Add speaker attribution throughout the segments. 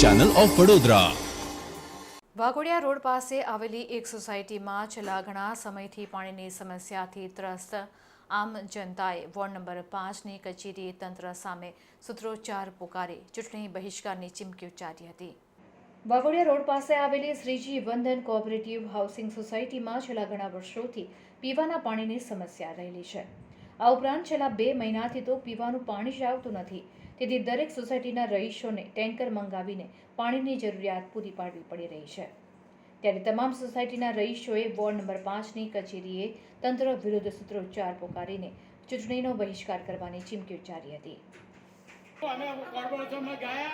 Speaker 1: Channel of Vadodara
Speaker 2: Waghodia road પાસે આવેલી એક સોસાયટીમાં છેલ્લા ઘણા સમયથી પાણીની સમસ્યાથી ત્રસ્ત આમ જનતાએ વોર્ડ નંબર પાંચની કચેરીએ તંત્ર સામે સૂત્રોચ્ચાર પુકારી ચૂંટણી બહિષ્કારની ચીમકી ઉચ્ચારી હતી. વાઘોડિયા રોડ પાસે આવેલી શ્રીજી વંદન કોઓપરેટિવ હાઉસિંગ સોસાયટીમાં છેલ્લા ઘણા વર્ષોથી પીવાના પાણીની સમસ્યા રહેલી છે. આ ઉપરાંત છેલ્લા બે મહિનાથી તો પીવાનું પાણી જ આવતું નથી. તેથી દરેક સોસાયટીના રહીશોને ટેન્કર મંગાવીને પાણીની જરૂરિયાત પૂરી પાડવી પડી રહી છે. ત્યારે તમામ સોસાયટીના રહીશોએ વોર્ડ નંબર પાંચની કચેરીએ તંત્ર વિરુદ્ધ સૂત્રોચ્ચાર પોકારીને ચૂંટણીનો બહિષ્કાર કરવાની ચીમકી ઉચ્ચારી હતી.
Speaker 3: અમે ગયા.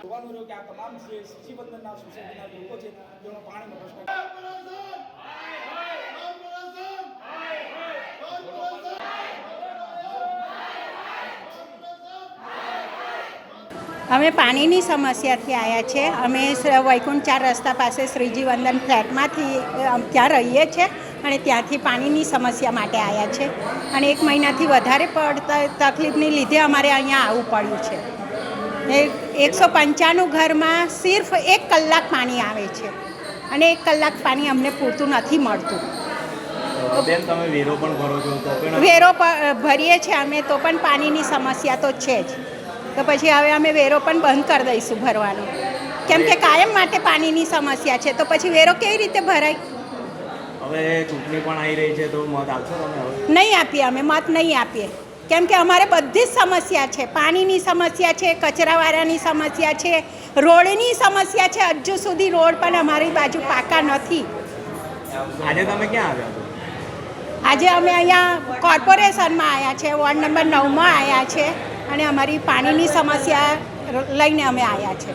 Speaker 4: જોવાનું રહ્યું કે આ તમામ જે શિશીબંધનના સોસાયટીના લોકો છે જેનો પાણીનો પ્રશ્ન
Speaker 5: અમે પાણીની સમસ્યાથી આવ્યા છે. અમે વૈકુંઠ ચાર રસ્તા પાસે શ્રીજી વંદન ફ્લેટમાંથી ત્યાં રહીએ છીએ અને ત્યાંથી પાણીની સમસ્યા માટે આવ્યા છે. અને એક મહિનાથી વધારે પડતા તકલીફની લીધે અમારે અહીંયા આવવું પડ્યું છે. એકસો પંચાણું ઘરમાં સિર્ફ એક કલાક પાણી આવે છે. અને એક કલાક પાણી અમને પૂરતું નથી મળતું.
Speaker 6: બેન તમે વેરો પણ ભરો છો તો પણ
Speaker 5: વેરો ભરીએ છીએ અમે તો પણ પાણીની સમસ્યા તો છે જ. તો પછી હવે અમે વેરો પણ બંધ કરી દઈશું ભરવાનો. કેમ કે કાયમ માટે પાણીની સમસ્યા છે તો પછી વેરો કેવી રીતે ભરાય?
Speaker 6: હવે ચૂંટણી પણ આવી રહી છે તો મત આપશો તમે
Speaker 5: નહીં આપીએ અમે મત નહીં આપીએ. કેમ કે અમારે બધી જ સમસ્યા છે. પાણીની સમસ્યા છે કચરાવાળાની સમસ્યા છે રોડની સમસ્યા છે. હજુ સુધી રોડ પણ અમારી બાજુ પાકા નથી.
Speaker 6: આજે તમે ક્યાં આવ્યા
Speaker 5: આજે અમે અહીંયા કોર્પોરેશનમાં આવ્યા છે વોર્ડ નંબર નવમાં આવ્યા છે અને અમારી પાણીની સમસ્યા લઈને અમે આવ્યા છે.